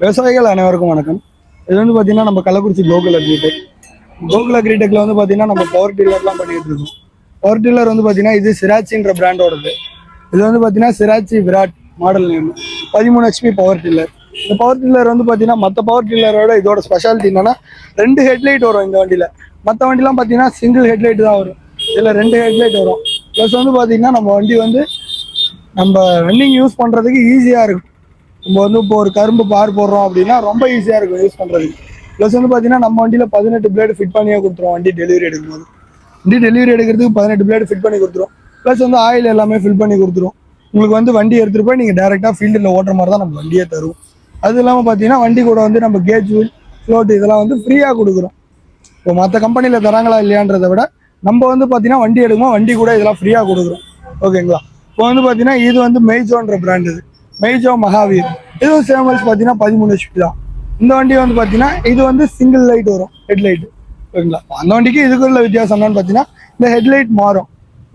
விவசாயிகள் அனைவருக்கும் வணக்கம். இது வந்து பார்த்தீங்கன்னா நம்ம கள்ளக்குறிச்சி கோகுல் அக்ரிடெக் கோகுல் அக்ரிடெக்ல வந்து பார்த்தீங்கன்னா நம்ம பவர் டில்லர்லாம் பண்ணிட்டு இருக்கோம். பவர் டில்லர் வந்து பார்த்தீங்கன்னா இது சிராச்சின்ற பிராண்டோடது இது வந்து பார்த்தீங்கன்னா சிராச்சி விராட் மாடல் நேம் பதிமூணு ஹெச்பி பவர் டில்லர் இந்த பவர் டில்லர் வந்து பார்த்தீங்கன்னா மற்ற பவர் டில்லரோட இதோட ஸ்பெஷாலிட்டி என்னன்னா ரெண்டு ஹெட்லைட் வரும் இந்த வண்டியில். மற்ற வண்டிலாம் பார்த்தீங்கன்னா சிங்கிள் ஹெட்லைட் தான் வரும். இதில் ரெண்டு ஹெட்லைட் வரும். ப்ளஸ் வந்து பார்த்தீங்கன்னா நம்ம வண்டி வந்து நம்ம ரன்னிங் யூஸ் பண்ணுறதுக்கு ஈஸியாக இருக்கும். நம்ம வந்து இப்போ ஒரு கரும்பு பார் போடுறோம் அப்படின்னா ரொம்ப ஈஸியாக இருக்கும் யூஸ் பண்ணுறதுக்கு ப்ளஸ் வந்து பார்த்தீங்கன்னா நம்ம வண்டியில் பதினெட்டு பிளேடு ஃபிட் பண்ணியே கொடுத்துருவோம் வண்டி டெலிவரி எடுக்கும்போது. வண்டி டெலிவரி எடுக்கிறதுக்கு பதினெட்டு பிளேடு ஃபிட் பண்ணி கொடுத்துரும் ப்ளஸ் வந்து ஆயில் எல்லாமே ஃபில் பண்ணி கொடுத்துரும் உங்களுக்கு வந்து வண்டி எடுத்துகிட்டு போய் நீங்கள் டேரெக்டாக ஃபீல்டில் ஓட்டுற மாதிரி தான் நம்ம வண்டியே தருவோம். அது இல்லாமல் பார்த்தீங்கன்னா வண்டி கூட வந்து நம்ம கேஜ் வீல் ஃப்ளோட் இதெல்லாம் வந்து ஃப்ரீயாக கொடுக்குறோம். இப்போ மற்ற கம்பெனியில் தராங்களா இல்லையான்றதை விட நம்ம வந்து பார்த்தீங்கன்னா வண்டி எடுக்கும்போது வண்டி கூட இதெல்லாம் ஃப்ரீயாக கொடுக்குறோம். ஓகேங்களா இப்போ வந்து பார்த்தீங்கன்னா இது வந்து மெய்ஜோன்ற பிராண்ட் இது. மெய்ஜோ மகாவீர். இதுவும் சேமல்ஸ் பார்த்தீங்கன்னா பதிமூணு ஹெச்பி தான். இந்த வண்டி வந்து பார்த்தீங்கன்னா இது வந்து சிங்கிள் லைட் வரும். ஹெட்லைட் ஓகேங்களா? அந்த வண்டிக்கு இதுக்குள்ள வித்தியாசம் என்னன்னு பார்த்தீங்கன்னா இந்த ஹெட்லைட் மாறும்.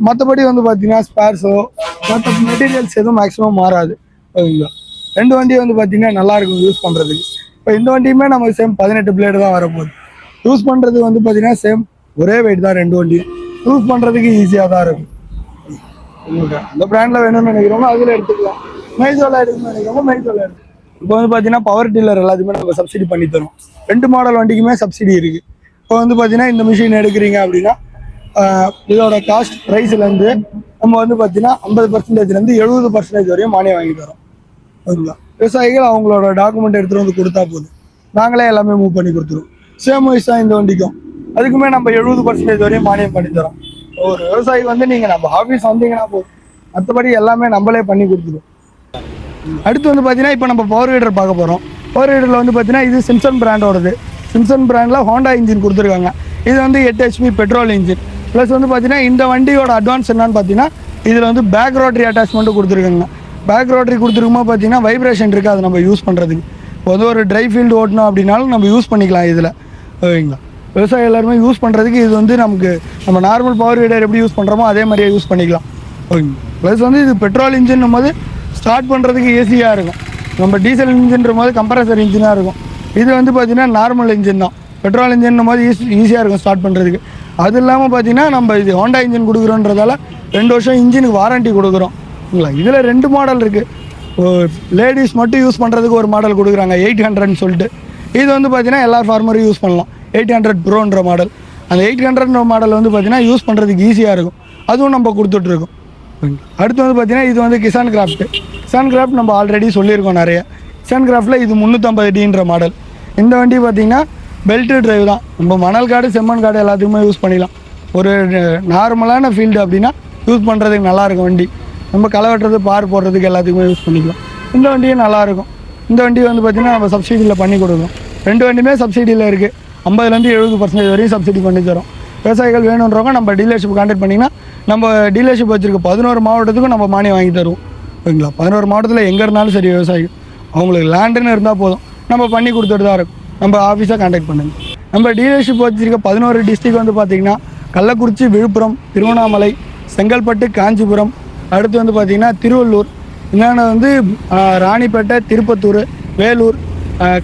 மற்றபடி வந்து பார்த்தீங்கன்னா ஸ்பேர்ஸோ மற்ற மெட்டீரியல்ஸ் எதுவும் மேக்ஸிமம் மாறாது. ஓகேங்களா? ரெண்டு வண்டி வந்து பார்த்தீங்கன்னா நல்லா இருக்கும் யூஸ் பண்ணுறதுக்கு இப்போ இந்த வண்டியுமே நமக்கு சேம் பதினெட்டு பிளேடு தான் வரப்போகுது. யூஸ் பண்ணுறது வந்து பார்த்தீங்கன்னா சேம் ஒரே வெயிட் தான் ரெண்டு வண்டியும் யூஸ் பண்ணுறதுக்கு ஈஸியாக தான் இருக்கும். அந்த பிராண்டில் வேணும்னு நினைக்கிறோமோ அதுல எடுத்துக்கலாம். மைசோல எடுக்கணும்னு நினைக்கிறவங்க மைசோல இப்போ வந்து பார்த்தீங்கன்னா பவர் டீலர் எல்லாத்துக்குமே நம்ம சப்சிடி பண்ணி தரோம் ரெண்டு மாடல் வண்டிக்குமே சப்சிடி இருக்கு. இப்போ வந்து பார்த்தீங்கன்னா இந்த மிஷின் எடுக்கிறீங்க அப்படின்னா இதோட காஸ்ட் ப்ரைஸ்லேருந்து நம்ம வந்து பார்த்தீங்கன்னா ஐம்பது பர்சன்டேஜ்லேருந்து எழுபது பர்சன்டேஜ் வரையும் மானியம் வாங்கி தரோம். ஓகேங்களா விவசாயிகள் அவங்களோட டாக்குமெண்ட் எடுத்துகிட்டு வந்து கொடுத்தா போதும். நாங்களே எல்லாமே மூவ் பண்ணி கொடுத்துருவோம். சேம் வைஸ் தான் இந்த வண்டிக்கும். அதுக்குமே நம்ம எழுபது பர்சன்டேஜ் வரையும் மானியம் பண்ணி தரோம். ஒரு விவசாயி வந்து நீங்கள் நம்ம ஆஃபீஸ் வந்தீங்கன்னா போதும். மற்றபடி எல்லாமே நம்மளே பண்ணி கொடுத்துருவோம். அடுத்து வந்து பார்த்தீங்கன்னா இப்போ நம்ம பவர் ஹீட்டர் பார்க்க போகிறோம் பவர் ஹீட்டரில் வந்து பார்த்தீங்கன்னா இது சிம்சன் பிராண்டோடது சிம்சன் பிராண்டில் ஹோண்டா இன்ஜின் கொடுத்துருக்காங்க. இது வந்து எட்டு ஹெச்பி பெட்ரோல் இன்ஜின் ப்ளஸ் வந்து பார்த்தீங்கன்னா இந்த வண்டியோட அட்வான்ஸ் என்னன்னு பார்த்தீங்கன்னா இதில் வந்து பேக் ரோட்டரி அட்டாச்மெண்ட்டு கொடுத்துருக்காங்க. பேக் ரோட்டரி கொடுத்துருக்கும்போது பார்த்தீங்கன்னா வைப்ரேஷன் இருக்குது நம்ம யூஸ் பண்ணுறதுக்கு இப்போ ஒரு ட்ரை ஃபீல்டு ஓட்டணும் அப்படின்னாலும் நம்ம யூஸ் பண்ணிக்கலாம் இதில். ஓகேங்களா? விவசாயம் எல்லாருமே யூஸ் பண்ணுறதுக்கு இது வந்து நமக்கு நம்ம நார்மல் பவர் வீடர் எப்படி யூஸ் பண்ணுறோமோ அதே மாதிரியே யூஸ் பண்ணிக்கலாம். ஓகேங்க ப்ளஸ் வந்து இது பெட்ரோல் இன்ஜின் போது ஸ்டார்ட் பண்ணுறதுக்கு ஈஸியாக இருக்கும். நம்ம டீசல் இன்ஜின்ற போது கம்ப்ரஸர் இன்ஜினாக இருக்கும். இது வந்து பார்த்திங்கன்னா நார்மல் இன்ஜின் தான். பெட்ரோல் இன்ஜின் போது ஈஸி ஈஸியாக இருக்கும் ஸ்டார்ட் பண்ணுறதுக்கு அது இல்லாமல் பார்த்தீங்கன்னா நம்ம இது ஹோண்டா இன்ஜின் கொடுக்குறோன்றதால ரெண்டு வருஷம் இன்ஜினுக்கு வாரண்டி கொடுக்குறோம். இல்லைங்களா இதில் ரெண்டு மாடல் இருக்குது லேடிஸ் மட்டும் யூஸ் பண்ணுறதுக்கு ஒரு மாடல் கொடுக்குறாங்க. எயிட் ஹண்ட்ரட்னு சொல்லிட்டு. இது வந்து பார்த்தீங்கன்னா எல்லா ஃபார்மரும் யூஸ் பண்ணலாம். எயிட் ஹண்ட்ரட் ப்ரோன்ற மாடல் அந்த எயிட் ஹண்ட்ரட் மாடல் வந்து பார்த்தீங்கன்னா யூஸ் பண்ணுறதுக்கு ஈஸியாக இருக்கும். அதுவும் நம்ம கொடுத்துட்ருக்கோம் அடுத்து வந்து பார்த்தீங்கன்னா இது வந்து கிசான் கிராஃப்ட் கிசான் கிராஃப்ட் நம்ம ஆல்ரெடி சொல்லியிருக்கோம் நிறைய. கிசான் கிராஃப்டில் இது முந்நூற்றம்பது டின்ற மாடல் இந்த வண்டி பார்த்தீங்கன்னா பெல்ட்டு டிரைவ் தான். நம்ம மணல் காடு செம்மண் காடு எல்லாத்துக்குமே யூஸ் பண்ணிக்கலாம். ஒரு நார்மலான ஃபீல்டு அப்படின்னா யூஸ் பண்ணுறதுக்கு நல்லாயிருக்கும் வண்டி. நம்ம களை வெட்டுறது பார் போடுறதுக்கு எல்லாத்துக்குமே யூஸ் பண்ணிக்கலாம். இந்த வண்டியும் நல்லாயிருக்கும் இந்த வண்டி வந்து பார்த்திங்கன்னா நம்ம சப்சிடியில் பண்ணி கொடுக்குறோம் ரெண்டு வண்டியுமே சப்சிடியில் இருக்குது ஐம்பதுலேருந்து எழுபது பர்சன்டேஜ் வரையும் சப்சிடி பண்ணி தரோம். விவசாயிகள் வேணுன்றவங்க நம்ம டீலர்ஷிப் கான்டாக்ட் பண்ணிங்கன்னா நம்ம டீலர்ஷிப் வச்சுருக்க பதினோரு மாவட்டத்துக்கும் நம்ம மானியம் வாங்கி தருவோம். ஓகேங்களா? பதினோரு மாவட்டத்தில் எங்கே இருந்தாலும் சரி விவசாயிகள். அவங்களுக்கு லேண்டுன்னு இருந்தால் போதும். நம்ம பண்ணி கொடுத்துட்டு தான் இருக்கும். நம்ம ஆஃபீஸாக கான்டாக்ட் பண்ணுங்க. நம்ம டீலர்ஷிப் வச்சுருக்க பதினோரு டிஸ்ட்ரிக் வந்து பார்த்திங்கன்னா கள்ளக்குறிச்சி விழுப்புரம் திருவண்ணாமலை செங்கல்பட்டு காஞ்சிபுரம் அடுத்து வந்து பார்த்திங்கன்னா திருவள்ளூர் இன்னொன்று வந்து ராணிப்பேட்டை திருப்பத்தூர் வேலூர்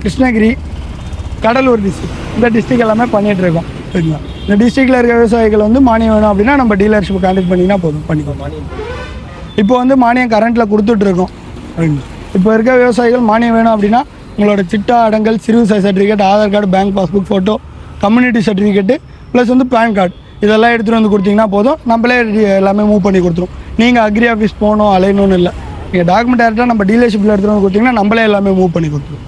கிருஷ்ணகிரி கடலூர் டிஸ்ட்ரிக் இந்த டிஸ்ட்ரிக் எல்லாமே பண்ணிகிட்ருக்கோம் சரிங்களா இந்த டிஸ்ட்ரிக்டில் இருக்க விவசாயிகள் வந்து மானியம் வேணும் அப்படின்னா நம்ம டீலர்ஷிப் கான்டாக்ட் பண்ணிங்கன்னா போதும் பண்ணிக்கோ இப்போ வந்து மானியம் கரண்ட்டில் கொடுத்துட்ருக்கோம் இப்போ இருக்க விவசாயிகள் மானியம் வேணும் அப்படின்னா உங்களோட சிட்டா அடங்கல் சிறு certificate Aadhaar card bank passbook photo community certificate plus வந்து பேன் கார்டு இதெல்லாம் எடுத்துகிட்டு வந்து கொடுத்தீங்கன்னா போதும். நம்மளே எல்லாமே மூவ் பண்ணி கொடுத்துரும். நீங்கள் அக்ரி ஆஃபீஸ் போகணும் அலையணும்னு இல்லை. நீங்கள் டாக்குமெண்ட் டேரெக்டாக நம்ம டீலர்ஷிப்பில் எடுத்துகிட்டு வந்து கொடுத்தீங்கன்னா நம்மளே எல்லாமே மூவ் பண்ணி கொடுத்துரும்.